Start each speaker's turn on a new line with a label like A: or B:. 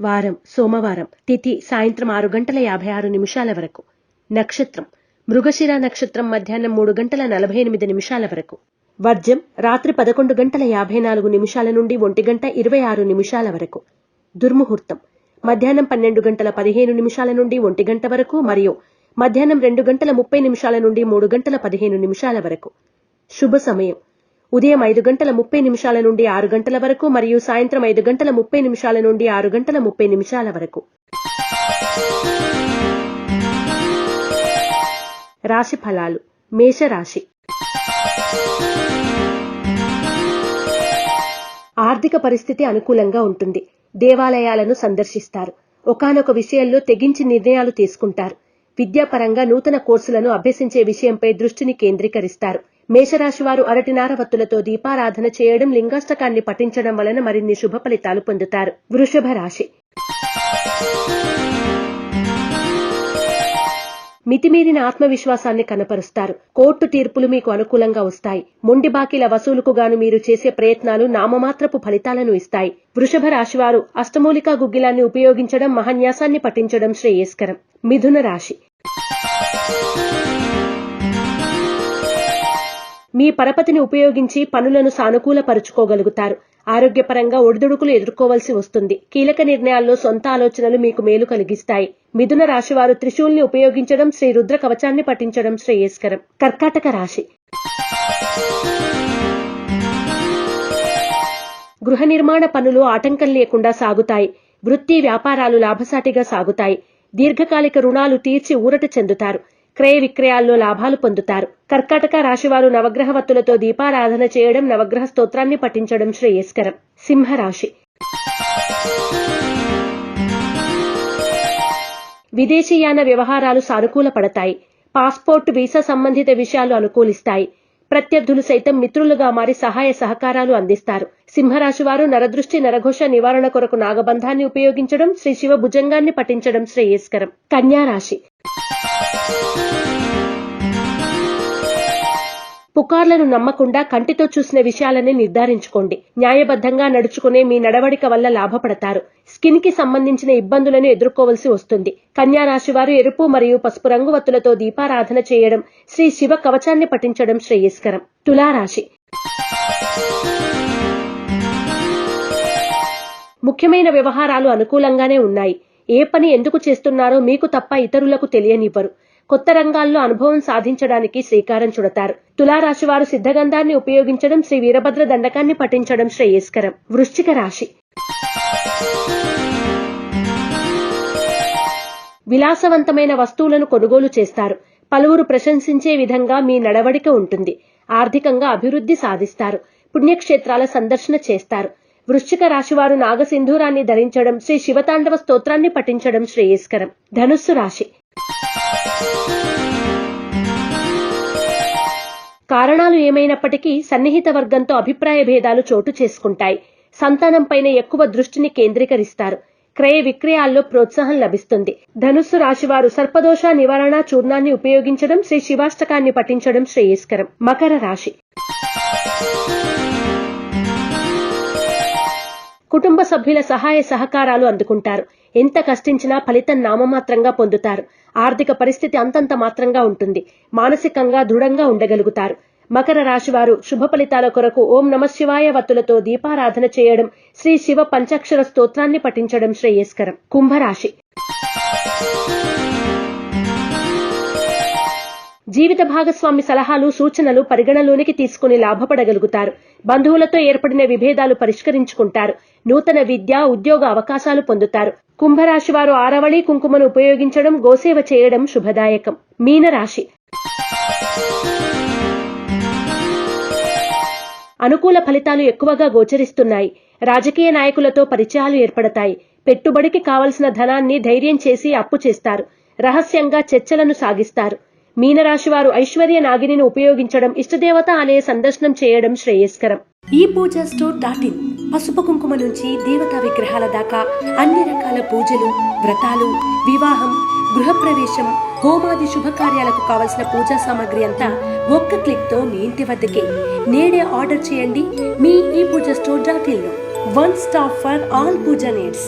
A: వారం సోమవారం తిథి సాయంత్రం ఆరు గంటల యాభై ఆరు నిమిషాల వరకు. నక్షత్రం మృగశిర నక్షత్రం మధ్యాహ్నం మూడు గంటల నలభై ఎనిమిది నిమిషాల వరకు. వర్జం రాత్రి పదకొండు గంటల యాభై నాలుగు నిమిషాల నుండి ఒంటి గంట ఇరవై ఆరు నిమిషాల వరకు. దుర్ముహూర్తం మధ్యాహ్నం పన్నెండు గంటల పదిహేను నిమిషాల నుండి ఒంటి గంట వరకు మరియు మధ్యాహ్నం రెండు గంటల ముప్పై నిమిషాల నుండి మూడు గంటల పదిహేను నిమిషాల వరకు. శుభ సమయం ఉదయం ఐదు గంటల ముప్పై నిమిషాల నుండి ఆరు గంటల వరకు మరియు సాయంత్రం ఐదు గంటల ముప్పై నిమిషాల నుండి ఆరు గంటల ముప్పై నిమిషాల వరకు. రాశి ఫలాలు. మేషరాశి. ఆర్థిక పరిస్థితి అనుకూలంగా ఉంటుంది. దేవాలయాలను సందర్శిస్తారు. ఒకానొక విషయంలో తెగించి నిర్ణయాలు తీసుకుంటారు. విద్యాపరంగా నూతన కోర్సులను అభ్యసించే విషయంపై దృష్టిని కేంద్రీకరిస్తారు. మేషరాశి వారు అరటినార వత్తులతో దీపారాధన చేయడం లింగాష్టకాన్ని పఠించడం వలన మరిన్ని శుభ ఫలితాలు పొందుతారు. వృషభ రాశి. మితిమీరిన ఆత్మవిశ్వాసాన్ని కనపరుస్తారు. కోర్టు తీర్పులు మీకు అనుకూలంగా వస్తాయి. మొండి బాకీల వసూలుకు గాను మీరు చేసే ప్రయత్నాలు నామమాత్రపు ఫలితాలను ఇస్తాయి. వృషభ రాశివారు అష్టమూలికా గుగ్గిలాన్ని ఉపయోగించడం మహాన్యాసాన్ని పఠించడం శ్రేయస్కరం. మిథున రాశి. మీ పరపతిని ఉపయోగించి పనులను సానుకూలపరుచుకోగలుగుతారు. ఆరోగ్యపరంగా ఒడిదుడుకులు ఎదుర్కోవలసి వస్తుంది. కీలక నిర్ణయాల్లో సొంత ఆలోచనలు మీకు మేలు కలిగిస్తాయి. మిథున రాశివారు త్రిశూల్ని ఉపయోగించడం శ్రీ రుద్ర కవచాన్ని పఠించడం శ్రేయస్కరం. కర్కాటక రాశి. గృహ నిర్మాణ పనులు ఆటంకం లేకుండా సాగుతాయి. వృత్తి వ్యాపారాలు లాభసాటిగా సాగుతాయి. దీర్ఘకాలిక రుణాలు తీర్చి ఊరట చెందుతారు. క్రయ విక్రయాల్లో లాభాలు పొందుతారు. కర్కాటక రాశివారు నవగ్రహవత్తులతో దీపారాధన చేయడం నవగ్రహ స్తోత్రాన్ని పఠించడం శ్రేయస్కరం. సింహరాశి. విదేశీయాన వ్యవహారాలు సానుకూల పడతాయి. పాస్పోర్ట్ వీసా సంబంధిత విషయాలు అనుకూలిస్తాయి. ప్రత్యర్థులు సైతం మిత్రులుగా మారి సహాయ సహకారాలు అందిస్తారు. సింహరాశి వారు నరదృష్టి నరఘోష నివారణ కొరకు నాగబంధాన్ని ఉపయోగించడం శ్రీ శివ భుజంగాన్ని పఠించడం శ్రేయస్కరం. కన్యా రాశి పుకార్లను నమ్మకుండా కంటితో చూసిన విషయాలని నిర్ధారించుకోండి. న్యాయబద్ధంగా నడుచుకునే మీ నడవడిక వల్ల లాభపడతారు. స్కిన్కి సంబంధించిన ఇబ్బందులను ఎదుర్కోవలసి వస్తుంది. కన్యా రాశి వారు ఎరుపు మరియు పసుపు రంగు వత్తులతో దీపారాధన చేయడం శ్రీ శివ కవచాన్ని పఠించడం శ్రేయస్కరం. తులారాశి. ముఖ్యమైన వ్యవహారాలు అనుకూలంగానే ఉన్నాయి. ఏ పని ఎందుకు చేస్తున్నారో మీకు తప్ప ఇతరులకు తెలియనివ్వరు. కొత్త రంగాల్లో అనుభవం సాధించడానికి శ్రీకారం చుడతారు. తులారాశి వారు సిద్ధగంధాన్ని ఉపయోగించడం శ్రీ వీరభద్ర దండకాన్ని పఠించడం శ్రేయస్కరం. వృశ్చిక రాశి. విలాసవంతమైన వస్తువులను కొనుగోలు చేస్తారు. పలువురు ప్రశంసించే విధంగా మీ నడవడిక ఉంటుంది. ఆర్థికంగా అభివృద్ధి సాధిస్తారు. పుణ్యక్షేత్రాల సందర్శన చేస్తారు. వృశ్చిక రాశివారు నాగసింధూరాన్ని ధరించడం శ్రీ శివతాండవ స్తోత్రాన్ని పఠించడం శ్రేయస్కరం. ధనుస్సు రాశి. కారణాలు ఏమైనప్పటికీ సన్నిహిత వర్గంతో అభిప్రాయ భేదాలు చోటు చేసుకుంటాయి. సంతానంపైన ఎక్కువ దృష్టిని కేంద్రీకరిస్తారు. క్రయ విక్రయాల్లో ప్రోత్సాహం లభిస్తుంది. ధనుస్సు రాశివారు సర్పదోష నివారణ చూర్ణాన్ని ఉపయోగించడం శ్రీ శివాష్టకాన్ని పఠించడం శ్రేయస్కరం. మకర రాశి. కుటుంబ సభ్యుల సహాయ సహకారాలు అందుకుంటారు. ఎంత కష్టించినా ఫలితం నామమాత్రంగా పొందుతారు. ఆర్థిక పరిస్థితి అంతంత మాత్రంగా ఉంటుంది. మానసికంగా దృఢంగా ఉండగలుగుతారు. మకర రాశి వారు శుభ ఫలితాల కొరకు ఓం నమ శివాయ వత్తులతో దీపారాధన చేయడం శ్రీ శివ పంచాక్షర స్తోత్రాన్ని పఠించడం శ్రేయస్కరం. కుంభరాశి జీవిత భాగస్వామి సలహాలు సూచనలు పరిగణలోనికి తీసుకుని లాభపడగలుగుతారు. బంధువులతో ఏర్పడిన విభేదాలు పరిష్కరించుకుంటారు. నూతన విద్య ఉద్యోగ అవకాశాలు పొందుతారు. కుంభరాశి వారు ఆరవళి కుంకుమను ఉపయోగించడం గోసేవ చేయడం శుభదాయకం. మీనరాశి. అనుకూల ఫలితాలు ఎక్కువగా గోచరిస్తున్నాయి. రాజకీయ నాయకులతో పరిచయాలు ఏర్పడతాయి. పెట్టుబడికి కావలసిన ధనాన్ని ధైర్యం చేసి అప్పు చేస్తారు. రహస్యంగా చర్చలను సాగిస్తారు. మీనరాశి వారు ఐశ్వర్య నాగిని ఉపయోగించడం ఇష్టదేవత అనే సందర్శనం చేయడం శ్రేయస్కరం. ఈ పూజ స్టోర్ డాట్ ఇన్ పసుపు కుంకుమ నుంచి దేవతా విగ్రహాల దాకా అన్ని రకాల పూజలు వ్రతాలు వివాహం గృహప్రవేశం హోమాది శుభకార్యాలకు కావలసిన పూజా సామాగ్రి అంతా ఒక్క క్లిక్తో మీ ఇంటి వద్దకే. నేడే ఆర్డర్ చేయండి మీ ఈ Pooja store dot ఇన్లో one stop for all Pooja needs.